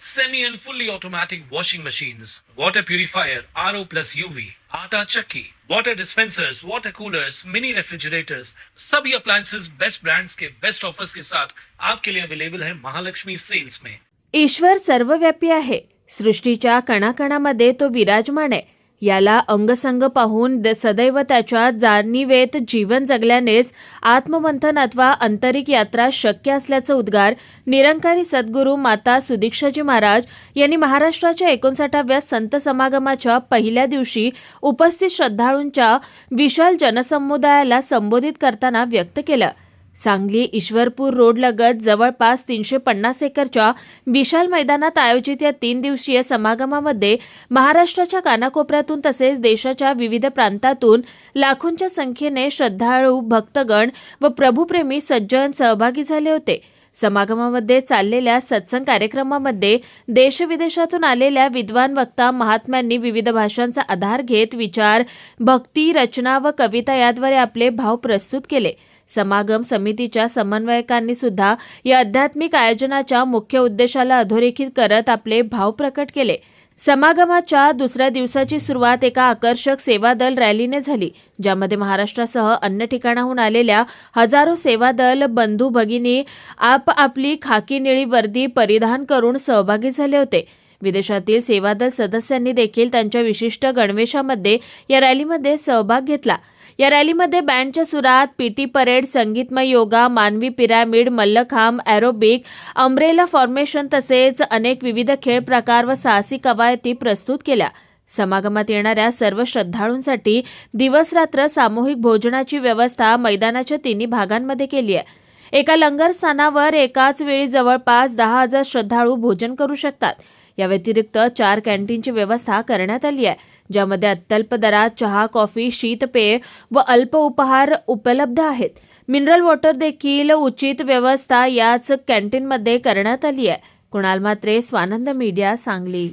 semi and fully automatic washing machines, water purifier, RO plus UV, आटा चक्की, water dispensers, water coolers, mini refrigerators, सभी appliances best brands के best offers के साथ आपके लिए अवेलेबल है महालक्ष्मी सेल्स में ईश्वर सर्वव्यापी आहे सृष्टीच्या कणाकणामध्ये तो विराजमान आहे याला अंगसंग पाहून द- सदैव त्याच्या जाणीवेत जीवन जगल्यानेच आत्ममंथन अथवा आंतरिक यात्रा शक्य असल्याचं उद्गार निरंकारी सद्गुरू माता सुदीक्षाजी महाराज यांनी महाराष्ट्राच्या एकोणसाठाव्या संत समागमाच्या पहिल्या दिवशी उपस्थित श्रद्धाळूंच्या विशाल जनसमुदायाला संबोधित करताना व्यक्त केलं. सांगली ईश्वरपूर रोडलगत जवळपास तीनशे पन्नास एकरच्या विशाल मैदानात आयोजित या तीन दिवसीय समागमामध्ये महाराष्ट्राच्या कानाकोपऱ्यातून तसेच देशाच्या विविध प्रांतातून लाखोंच्या संख्येने श्रद्धाळू भक्तगण व प्रभुप्रेमी सज्जन सहभागी झाले होते. समागमामध्ये चाललेल्या सत्संग कार्यक्रमामध्ये देशविदेशातून आलेल्या विद्वान वक्ता महात्म्यांनी विविध भाषांचा आधार घेत विचार भक्ती रचना व कविता याद्वारे आपले भाव प्रस्तुत केले. समागम समितीच्या समन्वयकांनी सुद्धा या आध्यात्मिक आयोजनाच्या मुख्य उद्देशाला अधोरेखित करत आपले भाव प्रकट केले. समागमाच्या दुसऱ्या दिवसाची सुरुवात एका आकर्षक सेवादल रॅलीने झाली ज्यामध्ये महाराष्ट्रासह अन्य ठिकाणाहून आलेल्या हजारो सेवादल बंधू भगिनी आप आपली खाकी निळी वर्दी परिधान करून सहभागी झाले होते. विदेशातील सेवादल सदस्यांनी देखील त्यांच्या विशिष्ट गणवेशामध्ये या रॅलीमध्ये सहभाग घेतला. या रॅलीमध्ये बँडच्या सुरात पीटी परेड संगीतमय योगा मानवी pyramid mallakhamb aerobic umbrella formation तसेच अनेक विविध खेळ प्रकार व साहसी कवायती प्रस्तुत केल्या. समागमात येणाऱ्या सर्व श्रद्धाळूंसाठी दिवसरात्र सामूहिक भोजनाची व्यवस्था मैदानाच्या तिन्ही भागांमध्ये केली आहे. एका लंगर स्थानावर एकाच वेळी जवळपास दहा हजार श्रद्धाळू भोजन करू शकतात. या व्यतिरिक्त चार कॅन्टीनची व्यवस्था करण्यात आली आहे ज्यामध्ये अत्यल्प दरात चहा कॉफी शीतपेय व अल्प उपहार उपलब्ध आहेत. मिनरल वॉटर देखील उचित व्यवस्था याच कॅन्टीनमध्ये करण्यात आली आहे. कुणाल मात्रे स्वानंद मीडिया सांगली.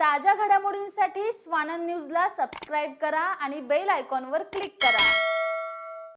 ताज्या घडामोडींसाठी स्वानंद न्यूजला सबस्क्राईब करा आणि बेल आयकॉनवर क्लिक करा.